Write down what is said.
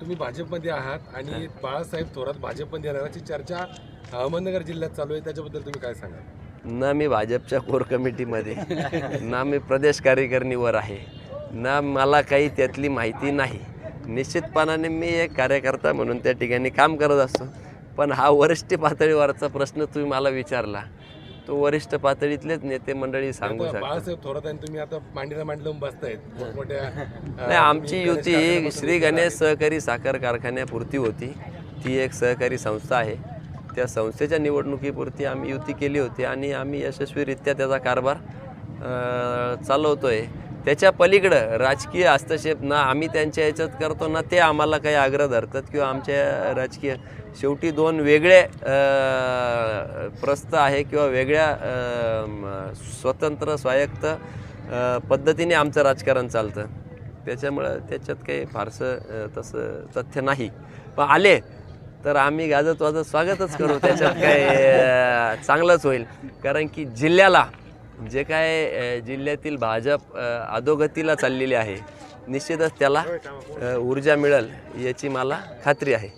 तुम्ही भाजपमध्ये आहात आणि बाळासाहेब थोरात भाजपमध्ये येणार याची चर्चा अहमदनगर जिल्ह्यात चालू आहे त्याच्याबद्दल तुम्ही काय सांगाल? ना मी भाजपच्या कोर कमिटीमध्ये ना मी प्रदेश कार्यकारिणीवर आहे ना मला काही त्यातली माहिती नाही. निश्चितपणाने मी एक कार्यकर्ता म्हणून त्या ठिकाणी काम करत असतो. पण हा वरिष्ठ पातळीवरचा प्रश्न तुम्ही मला विचारला तो वरिष्ठ पातळीतलेच नेते मंडळी सांगू शकतात. बाळासाहेब थोरात आणि तुम्ही आता मांडीला मांडी लावून बसतायत. मोठमोठ्या अ, नाही आमची युती ही कारखान्यापासून श्री गणेश. सहकारी साखर कारखान्यापुरती होती. ती एक सहकारी संस्था आहे. त्या संस्थेच्या निवडणुकीपुरती आम्ही युती केली होती आणि आम्ही यशस्वीरित्या त्याचा कारभार अ, चालवतोय. त्याच्या पलीकडं राजकीय हस्तक्षेप ना आम्ही त्यांच्या याच्यात करतो ना ते आम्हाला काही आग्रह धरतात किंवा आमच्या राजकीय शेवटी दोन वेगळे प्रस्त प्रस्थ आहे किंवा वेगळ्या स्वतंत्र स्वायत्त पद्धतीने आमचं राजकारण चालतं. त्याच्यामुळं त्याच्यात काही फारसं तसं तथ्य नाही. पण आले तर आम्ही गाजत वाजत स्वागतच करू. त्याच्यात काही चांगलंच होईल. कारण की जिल्ह्याला जे काय जिल्ह्यातील भाजप अधोगतीला चाललेली आहे निश्चितच त्याला ऊर्जा मिळेल याची मला खात्री आहे.